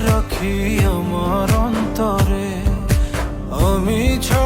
রাখি আমার অন্তরে। আমি ছাড়া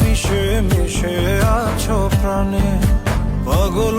মিশে মিশে আছো প্রাণে। পাগল